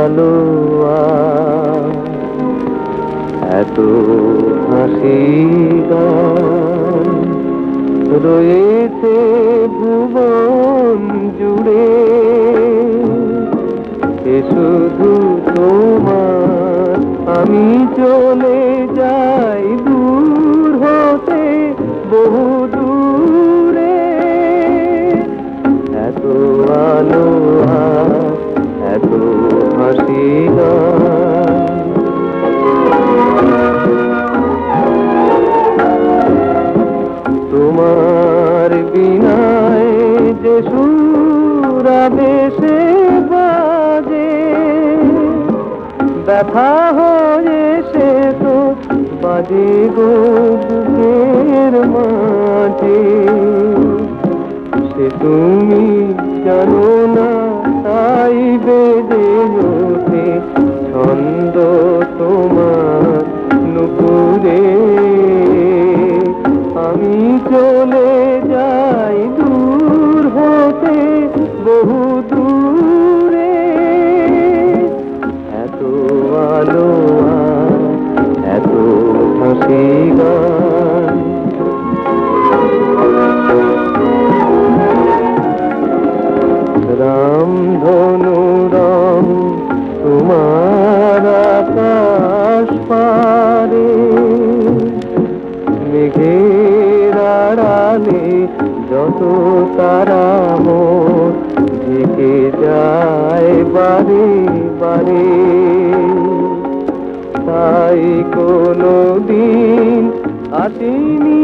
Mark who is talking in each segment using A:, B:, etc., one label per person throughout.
A: আলো এত হাসি রয়েছে ভুবন জুড়ে। এ শুধু তোমার, আমি চলে যাই দূর হতে বহু দূরে। এত আলো হাসি তোমার বিনায় যে সুরাবেশে বাজে, ব্যথা হয়ে সে তো বাজে মাঝে। সে তুমি জানো না তাই বেজে চলে যাই দূর হতে বহু দূরে। এত আলো এত হাসি গান। তারা মোর ঢেকে যায় বারে বারে তাই কোনো দিন আসিনি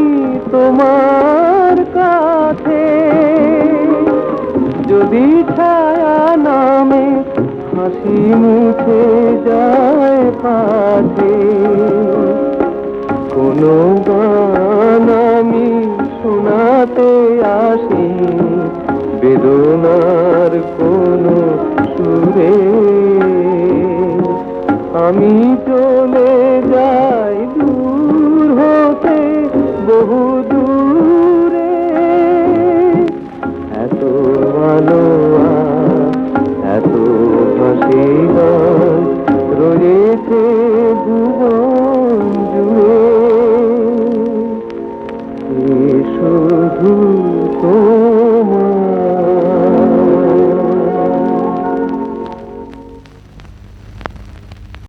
A: তোমার কাছে। যদি ছায়া নামে হাসি মুছে যায় পাশে। কোনো গান বেদনার কোন সুরে। আমি চলে